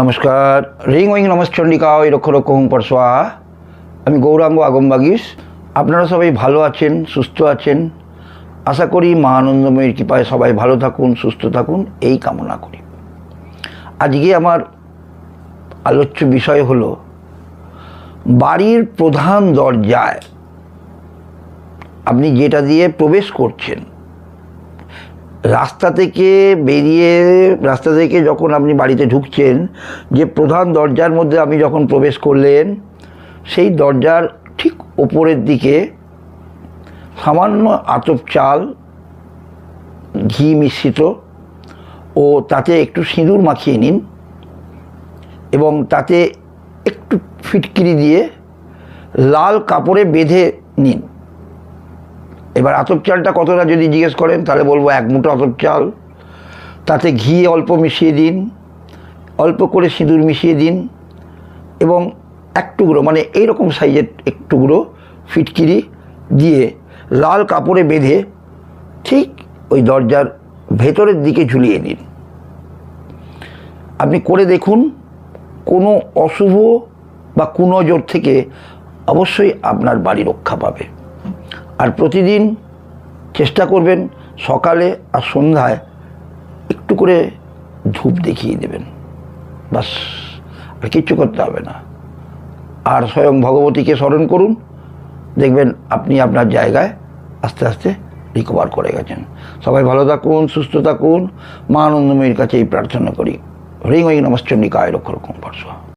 নমস্কার। রিং ওইং নমস্চণ্ডিকা ওই রক্ষ রক্ষ হুম পরশোয়া। আমি গৌরাঙ্গ আগমবাগিস আপনারা সবাই ভালো আছেন, সুস্থ আছেন? আশা করি মা কৃপায় সবাই ভালো থাকুন, সুস্থ থাকুন, এই কামনা করি। আজকে আমার আলোচ্য বিষয় হলো, বাড়ির প্রধান দরজায় আপনি যেটা দিয়ে প্রবেশ করছেন রাস্তা থেকে বেরিয়ে, রাস্তা থেকে যখন আপনি বাড়িতে ঢুকছেন, যে প্রধান দরজার মধ্যে আপনি যখন প্রবেশ করলেন, সেই দরজার ঠিক ওপরের দিকে সামান্য আতপ চাল, ঘি মিশ্রিত ও তাতে একটু সিঁদুর মাখিয়ে নিন এবং তাতে একটু ফিটকিরি দিয়ে লাল কাপড়ে বেঁধে নিন। এবার আতপ চালটা কতটা যদি জিজ্ঞেস করেন, তাহলে বলব এক মুঠো আতপ চাল। তাতে ঘি অল্প মিশিয়ে দিন, অল্প করে সিঁদুর মিশিয়ে দিন, এবং এক টুকরো মানে এইরকম সাইজের এক টুকরো ফিটকিরি দিয়ে লাল কাপড়ে বেঁধে ঠিক ওই দরজার ভেতরের দিকে ঝুলিয়ে দিন আপনি করে দেখুন, কোনো অশুভ বা কুনজর থেকে অবশ্যই আপনার বাড়ি রক্ষা পাবে। আর প্রতিদিন চেষ্টা করবেন সকালে আর সন্ধ্যায় একটু করে ধূপ দেখিয়ে দেবেন। বাস, আর কিচ্ছু করতে হবে না। আর স্বয়ং ভগবতীকে স্মরণ করুন। দেখবেন আপনি আপনার জায়গায় আস্তে আস্তে রিকভার করে গেছেন। সবাই ভালো থাকুন, সুস্থ থাকুন। মা আনন্দময়ীর কাছে এই প্রার্থনা করি। হরিং ওই নমশ্চন্ডিকায় রক্ষ রকম পার্শ্ব।